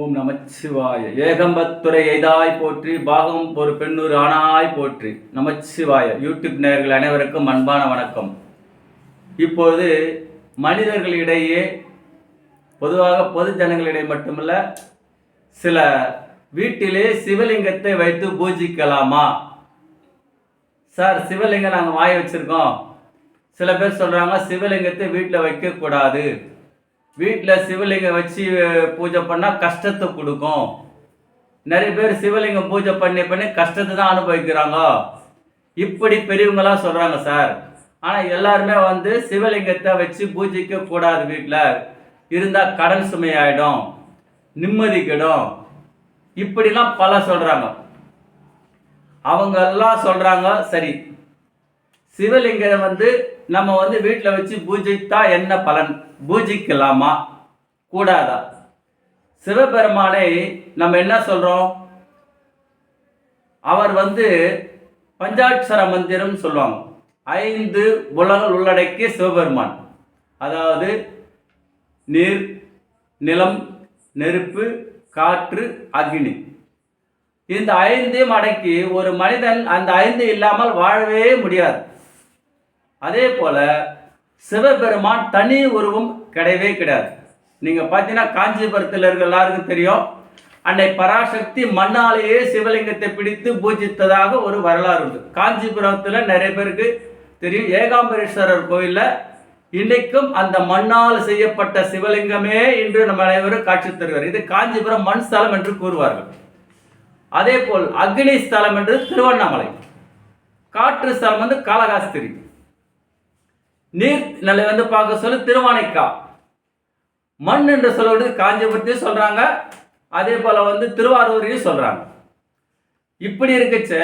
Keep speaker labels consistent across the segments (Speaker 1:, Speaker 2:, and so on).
Speaker 1: ஓம் நமச்சிவாய. ஏகம்பத்துறை எய்தாய் போற்றி பாகம் ஒரு பெண்ணூர் ஆனாய் போற்றி. நமச்சிவாய. யூடியூப் நேயர்கள் அனைவருக்கும் அன்பான வணக்கம். இப்போது மனிதர்களிடையே பொதுவாக பொது ஜனங்களிடையே மட்டுமல்ல சில வீட்டிலே சிவலிங்கத்தை வைத்து பூஜிக்கலாமா? சார் சிவலிங்கம் நாங்கள் வாய வச்சுருக்கோம். சில பேர் சொல்கிறாங்க சிவலிங்கத்தை வீட்டில் வைக்கக்கூடாது. வீட்டில் சிவலிங்கம் வச்சு பூஜை பண்ணால் கஷ்டத்தை கொடுக்கும். நிறைய பேர் சிவலிங்கம் பூஜை பண்ணி பண்ணி கஷ்டத்தை தான் அனுபவிக்கிறாங்க. இப்படி பெரியவங்களாம் சொல்கிறாங்க சார். ஆனால் எல்லாருமே வந்து சிவலிங்கத்தை வச்சு பூஜைக்க கூடாது வீட்டில் இருந்தால் கடன் சுமையாயிடும். நிம்மதி கெடும். இப்படிலாம் பல சொல்கிறாங்க அவங்க எல்லாம் சொல்கிறாங்க சரி சிவலிங்கம் வந்து நம்ம வந்து வீட்டில் வச்சு பூஜித்தா என்ன பலன்? பூஜிக்கலாமா? கூடாதா? சிவபெருமானை நம்ம என்ன சொல்கிறோம் அவர் வந்து பஞ்சாட்சர மந்திரம் சொல்லுவாங்க. ஐந்து உலகம் உள்ளடக்கிய சிவபெருமான். அதாவது நீர் நிலம் நெருப்பு காற்று அக்னி. இந்த ஐந்தையும் அடக்கி ஒரு மனிதன் அந்த ஐந்து இல்லாமல் வாழவே முடியாது. அதே போல சிவபெருமான் தனி உருவம் கிடையவே கிடையாது. நீங்க பார்த்தீங்கன்னா காஞ்சிபுரத்தில் இருக்க எல்லாருக்கும் தெரியும். அன்னை பராசக்தி மண்ணாலேயே சிவலிங்கத்தை பிடித்து பூஜித்ததாக ஒரு வரலாறு உண்டு. காஞ்சிபுரத்தில் நிறைய பேருக்கு தெரியும். ஏகாம்பரேஸ்வரர் கோயிலில் இன்றைக்கும் அந்த மண்ணால் செய்யப்பட்ட சிவலிங்கமே இன்று நம்ம அனைவரும் காட்சி தருவார் இது காஞ்சிபுரம் மண் ஸ்தலம் என்று கூறுவார்கள். அதே போல் அக்னி ஸ்தலம் என்று திருவண்ணாமலை. காற்று ஸ்தலம் வந்து காளகாஸ்திரி. நீர் நிலை வந்து பார்க்க சொல்லி திருவானைக்கா. மண் என்று சொல்வது காஞ்சிபுரத்தையும் சொல்றாங்க. அதே போல வந்து திருவாரூரையும் சொல்றாங்க. இப்படி இருக்கச்ச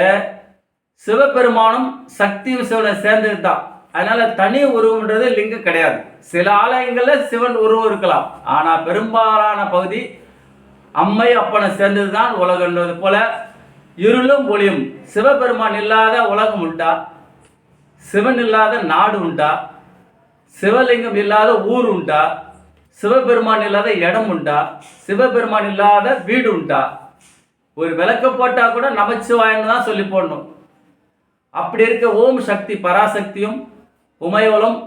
Speaker 1: சிவபெருமானும் சக்தி சிவனை சேர்ந்தது தான் அதனால தனி உருவம்ன்றது லிங்கம் கிடையாது. சில ஆலயங்கள்ல சிவன் உருவம் இருக்கலாம். ஆனா பெரும்பாலான பகுதி அம்மை அப்பனை சேர்ந்தது தான் உலகன்றது போல இருளும் ஒளியும். சிவபெருமான் இல்லாத உலகம் உண்டா? சிவன் இல்லாத நாடு உண்டா? சிவலிங்கம் இல்லாத ஊர் உண்டா? சிவபெருமான் இல்லாத இடம் உண்டா? சிவபெருமான் இல்லாத வீடு உண்டா? ஒரு விளக்க போட்டால் கூட நமச்சிவாயன்னு தான் சொல்லி போடணும். அப்படி இருக்க ஓம் சக்தி பராசக்தியும் உமையோலம்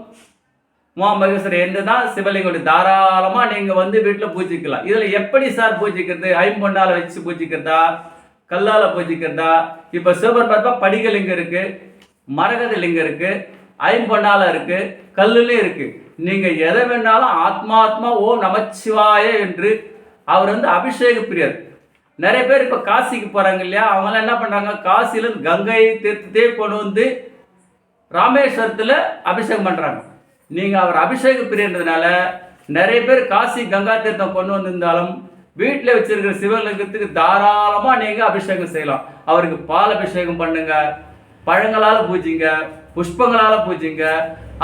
Speaker 1: உமாமகேஸ்வரர் என்று தான் சிவலிங்கம் தாராளமாக நீங்கள் வந்து வீட்டில் பூஜிக்கலாம். இதில் எப்படி சார் பூஜிக்கிறது? ஐம்பொண்டால் வச்சு பூஜிக்கிறதா? கல்லால் பூஜிக்கிறதா? இப்போ சிவபெருமான் பார்த்தா படிகலிங்கம் இருக்குது மரகத லிங்கம் இருக்குது ஐம்பொன்னால இருக்கு கல்லுலையும் இருக்கு. நீங்க எதை வேணாலும் ஆத்மாத்மா ஓ நமச்சிவாய என்று அவர் வந்து அபிஷேக பிரியர். நிறைய பேர் இப்போ காசிக்கு போறாங்க இல்லையா? அவங்களாம் என்ன பண்றாங்க? காசியில கங்கை தீர்த்தத்தையே கொண்டு வந்து ராமேஸ்வரத்தில் அபிஷேகம் பண்ணுறாங்க நீங்கள் அவர் அபிஷேக பிரியன்றதுனால நிறைய பேர் காசி கங்கா தீர்த்தம் கொண்டு வந்திருந்தாலும் வீட்டில் வச்சிருக்கிற சிவலிங்கத்துக்கு தாராளமாக நீங்கள் அபிஷேகம் செய்யலாம். அவருக்கு பால் அபிஷேகம் பண்ணுங்கள் பழங்களால் பூஜிங்க புஷ்பங்களால் பூஜிங்க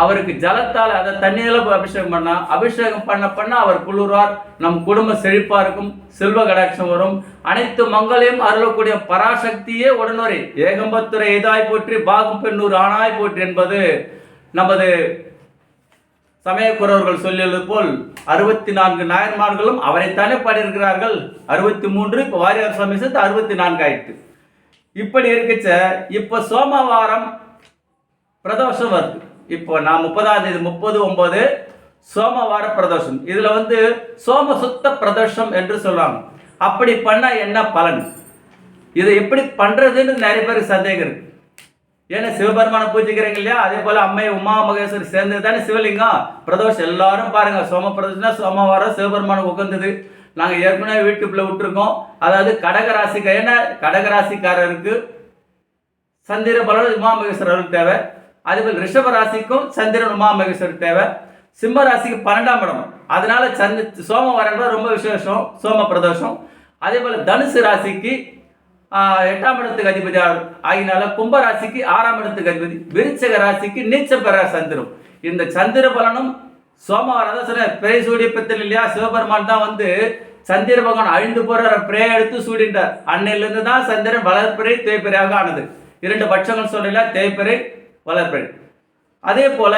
Speaker 1: அவருக்கு ஜலத்தால் அதை தண்ணியில் அபிஷேகம் பண்ணா அபிஷேகம் பண்ண பண்ண அவர் குளிர்வார். நம் குடும்பம் செழிப்பாக இருக்கும் செல்வ கடாட்சம் வரும். அனைத்து மங்களையும் அருளக்கூடிய பராசக்தியே உடனொரு ஏகம்பத்துரை எதாய் போற்றி பாகம் பெண்ணூர் ஆனாய் போற்றி என்பது நமது சமயக்குறவர்கள் சொல்லியது போல் அறுபத்தி நான்கு நாயன்மார்களும் அவரைத்தானே பாடியிருக்கிறார்கள்? அறுபத்தி மூன்று இப்போ வாரியார் சுவாமி சேர்த்து அறுபத்தி நான்கு ஆயிட்டு. இப்படி இருக்குச்ச இப்போ சோமவாரம் பிரதோஷம் வருது. இப்போ நான் முப்பதாம் தேதி முப்பது ஒன்பது சோமவார பிரதோஷம். இதுல வந்து சோம சுத்த பிரதோஷம் என்று சொல்றாங்க அப்படி பண்ணா என்ன பலன்? இதை எப்படி பண்றதுன்னு நிறைய பேருக்கு சந்தேகம் இருக்கு. ஏன்னா சிவபெருமானை பூஜிக்கிறீங்க இல்லையா? அதே போல அம்மை உமா மகேஸ்வரி சேர்ந்தது தானே சிவலிங்கம். பிரதோஷம் எல்லாரும் பாருங்க. சோம பிரதோஷம்னா சோமவாரம் சிவபெருமானம் உகந்தது. நாங்கள் ஏற்கனவே வீட்டுக்குள்ளே விட்டுருக்கோம். அதாவது கடகராசிக்கு ஏன்னா கடகராசிக்காரருக்கு சந்திர பலன் உமாமகேஸ்வரருக்கு தேவை. அதேபோல் ரிஷப ராசிக்கும் சந்திரன் உமாமகேஸ்வரர் தேவை. சிம்ம ராசிக்கு பன்னெண்டாம் இடம். அதனால சந்தி சோமவாரம் ரொம்ப விசேஷம் சோம பிரதோஷம் அதே போல் தனுசு ராசிக்கு எட்டாம் இடத்துக்கு அதிபதி ஆகினால கும்ப ராசிக்கு ஆறாம் இடத்துக்கு அதிபதி. விருச்சக ராசிக்கு நீச்ச பெற சந்திரம் இந்த சந்திர பலனும் சோமவாரம் தான் சொன்ன பிறை சூடிய பித்தல் இல்லையா? சிவபெருமான் தான் வந்து சந்திர பகவான் அழிந்து போற பிரே எடுத்து சூடிட்டார் அன்னையிலிருந்து தான் சந்திரன் வளர்ப்பிறை தேய்பிறையாக ஆனது. இரண்டு பட்சங்கள் சொல்லல தேய்பிறை வளர்ப்பிறை. அதே போல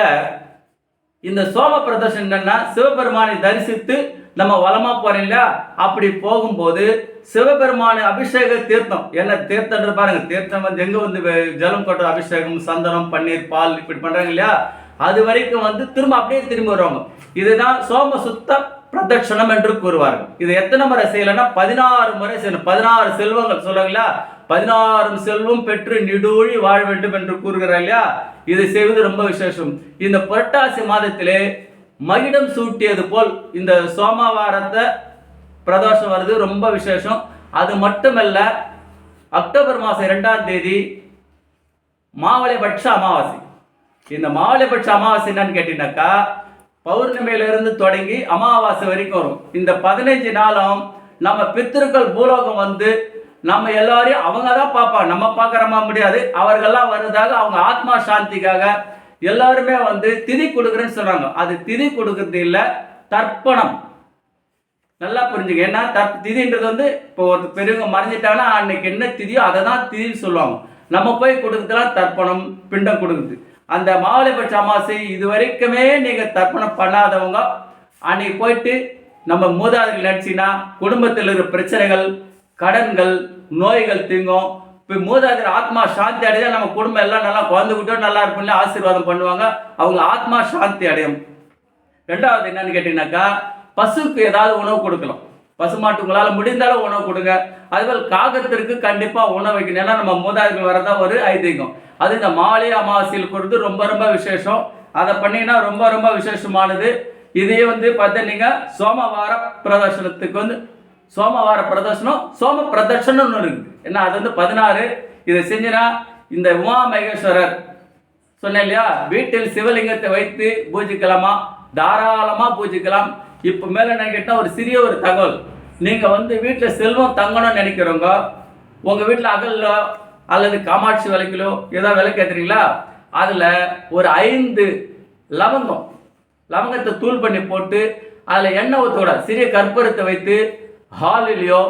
Speaker 1: இந்த சோம பிரதர்ஷன் என்னன்னா சிவபெருமானை தரிசித்து நம்ம வளமா போறோம் இல்லையா? அப்படி போகும்போது சிவபெருமான அபிஷேக தீர்த்தம். என்ன தீர்த்தம் பாருங்க. தீர்த்தம் வந்து எங்க வந்து ஜலம் கொட்டுற அபிஷேகம் சந்தனம் பன்னீர் பால் இப்படி பண்றாங்க இல்லையா? அது வரைக்கும் வந்து திரும்ப அப்படியே திரும்பி வருவாங்க. இதுதான் சோம சுத்த பிரதட்சணம் என்று கூறுவார்கள். இது எத்தனை முறை செய்யலைன்னா பதினாறு முறை செய்யணும். பதினாறு செல்வங்கள் சொல்லுங்களா பதினாறு செல்வம் பெற்று நிடூழி வாழ வேண்டும் என்று கூறுகிறார் இல்லையா? இதை செய்வது ரொம்ப விசேஷம். இந்த புரட்டாசி மாதத்திலே மகிடம் சூட்டியது போல் இந்த சோமவாரத்தை பிரதோஷம் வருது ரொம்ப விசேஷம். அது மட்டுமல்ல அக்டோபர் மாதம் இரண்டாம் தேதி மாவளைபட்ச அமாவாசை. இந்த மாவளைபட்ச அமாவாசை என்னன்னு கேட்டீங்கன்னாக்கா பௌர்ணமியிலிருந்து தொடங்கி அமாவாசை வரைக்கும் வரும். இந்த பதினைஞ்சு நாளும் நம்ம பித்திருக்கள் பூலோகம் வந்து நம்ம எல்லாரையும் அவங்க தான் பார்ப்பாங்க. நம்ம பார்க்குறமா முடியாது. அவர்கள்லாம் வர்றதாக அவங்க ஆத்மா சாந்திக்காக எல்லாருமே வந்து திதி கொடுக்குறேன்னு சொல்கிறாங்க அது திதி கொடுக்கறது இல்லை தர்ப்பணம். நல்லா புரிஞ்சுங்க. ஏன்னா தற் திதின்றது வந்து இப்போ ஒரு பெரியவங்க மறைஞ்சிட்டாங்கன்னா அன்னைக்கு என்ன திதியோ அதை தான் திதின்னு சொல்லுவாங்க. நம்ம போய் கொடுக்குறதுலாம் தர்ப்பணம் பிண்டம் கொடுக்குது அந்த மாவளிபட்ச அமாவாசை இது வரைக்குமே நீங்கள் தர்ப்பணம் பண்ணாதவங்க அன்னைக்கு போயிட்டு நம்ம மூதாதைகள் நடிச்சின்னா குடும்பத்தில் இருக்கிற பிரச்சனைகள் கடன்கள் நோய்கள் தீங்கும். இப்போ மூதாதையர் ஆத்மா சாந்தி அடைஞ்சா நம்ம குடும்பம் எல்லாம் நல்லா குழந்தைகிட்டோ நல்லா இருக்கும்ல ஆசீர்வாதம் பண்ணுவாங்க. அவங்க ஆத்மா சாந்தி அடையும். ரெண்டாவது என்னன்னு கேட்டீங்கன்னாக்கா பசுக்கு ஏதாவது உணவு கொடுக்கலாம். பசுமாட்டு உங்களால் முடிந்த அளவு உணவு கொடுங்க. அதுபோல் காகத்திற்கு கண்டிப்பாக உணவு வைக்கணும். ஏன்னா நம்ம மூதாதைகள் வரதான் ஒரு ஐதீகம். அது இந்த மாலை அமாவாசையில் கொடுத்து ரொம்ப ரொம்ப விசேஷம். அதை பண்ணீங்கன்னா ரொம்ப ரொம்ப விசேஷமானது. இதையே வந்து பார்த்தீங்கன்னா சோமவார பிரதர்ஷனத்துக்கு வந்து சோமவார பிரதர்ஷனம் சோம பிரதர்ஷனம்னு இருக்குது. ஏன்னா அது வந்து பதினாறு. இதை செஞ்சினா இந்த உமா மகேஸ்வரர் சொன்னேன் இல்லையா? வீட்டில் சிவலிங்கத்தை வைத்து பூஜிக்கலாமா? தாராளமாக பூஜிக்கலாம். இப்போ மேலே நான் கேட்டால் ஒரு சிறிய ஒரு தகவல். நீங்கள் வந்து வீட்டில் செல்வம் தங்கணும்னு நினைக்கிறவங்க உங்கள் வீட்டில் அகல்லோ அல்லது காமாட்சி விளக்கிலோ ஏதாவது விளக்கு ஏற்றுறீங்களா அதில் ஒரு ஐந்து லவங்கம் லவங்கத்தை தூள் பண்ணி போட்டு அதில் எண்ணெய் ஊற்றக்கூடாது சிறிய கற்பூரத்தை வைத்து ஹாலிலேயோ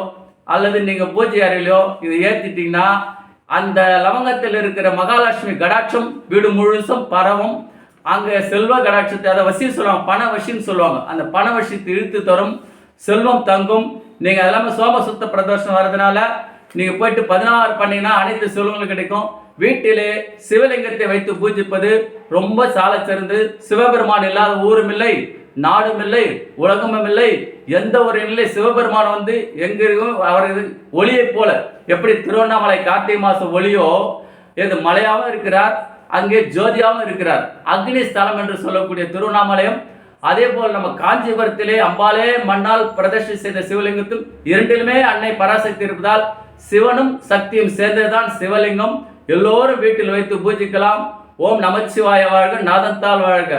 Speaker 1: அல்லது நீங்கள் பூஜை அறையிலையோ இதை ஏற்றிட்டிங்கன்னா அந்த லவங்கத்தில் இருக்கிற மகாலட்சுமி கடாட்சம் வீடு முழுசும் பரவும். அங்கே செல்வ கடாட்சத்தை அதை வசின்னு சொல்லுவாங்க பண வசின்னு சொல்லுவாங்க. அந்த பண வசியத்தை இழுத்து தரும் செல்வம் தங்கும். நீங்கள் அதெல்லாமே சோம சுத்த பிரதோஷம் வர்றதுனால நீங்கள் போயிட்டு பதினாறு பண்ணீங்கன்னா அனைத்து செல்வங்களும் கிடைக்கும். வீட்டிலே சிவலிங்கத்தை வைத்து பூஜிப்பது ரொம்ப சாலச் சிறந்து சிவபெருமான் இல்லாத ஊரும் இல்லை நாடும் இல்லை உலகமும் இல்லை. எந்த ஒரு இல்லை சிவபெருமான் வந்து எங்கிருக்கும் அவர் இது ஒளியைப் போல எப்படி திருவண்ணாமலை கார்த்திகை மாசம் ஒளியோ இது மலையாகவும் இருக்கிறார் அங்கே ஜோதியாகவும் இருக்கிறார். அக்னி ஸ்தலம் என்று சொல்லக்கூடிய திருவண்ணாமலையும் அதே போல் நம்ம காஞ்சிபுரத்திலே அம்பாலே மண்ணால் பிரதர்ஷி செய்த சிவலிங்கத்தில் இரண்டிலுமே அன்னை பராசக்தி இருப்பதால் சிவனும் சக்தியும் சேர்ந்ததுதான் சிவலிங்கம். எல்லோரும் வீட்டில் வைத்து பூஜிக்கலாம். ஓம் நமச்சிவாய வாழ்க நாதந்தால் வாழ்க.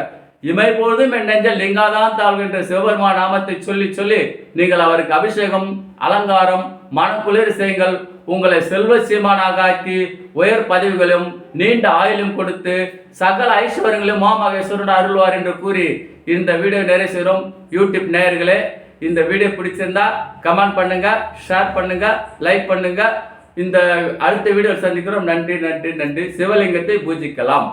Speaker 1: இமை பொழுதும் என் நெஞ்சல் லிங்காதான் தாழ்கின்ற சிவபெருமா நாமத்தை சொல்லி சொல்லி நீங்கள் அவருக்கு அபிஷேகம் அலங்காரம் மனக்குளிர் செய்யுங்கள். உங்களை செல்வ சீமானாக ஆக்கி உயர் பதவிகளும் நீண்ட ஆயுளும் கொடுத்து சகல ஐஸ்வர்யங்களையும் மாமகேஸ்வரன் அருள்வார் என்று கூறி இந்த வீடியோ நிறைவு செய்கிறோம். யூடியூப் நேயர்களே இந்த வீடியோ பிடிச்சிருந்தா கமெண்ட் பண்ணுங்க ஷேர் பண்ணுங்க லைக் பண்ணுங்க. இந்த அடுத்த வீடியோ சந்திக்கிறோம். நன்றி நன்றி நன்றி. சிவலிங்கத்தை பூஜிக்கலாம்.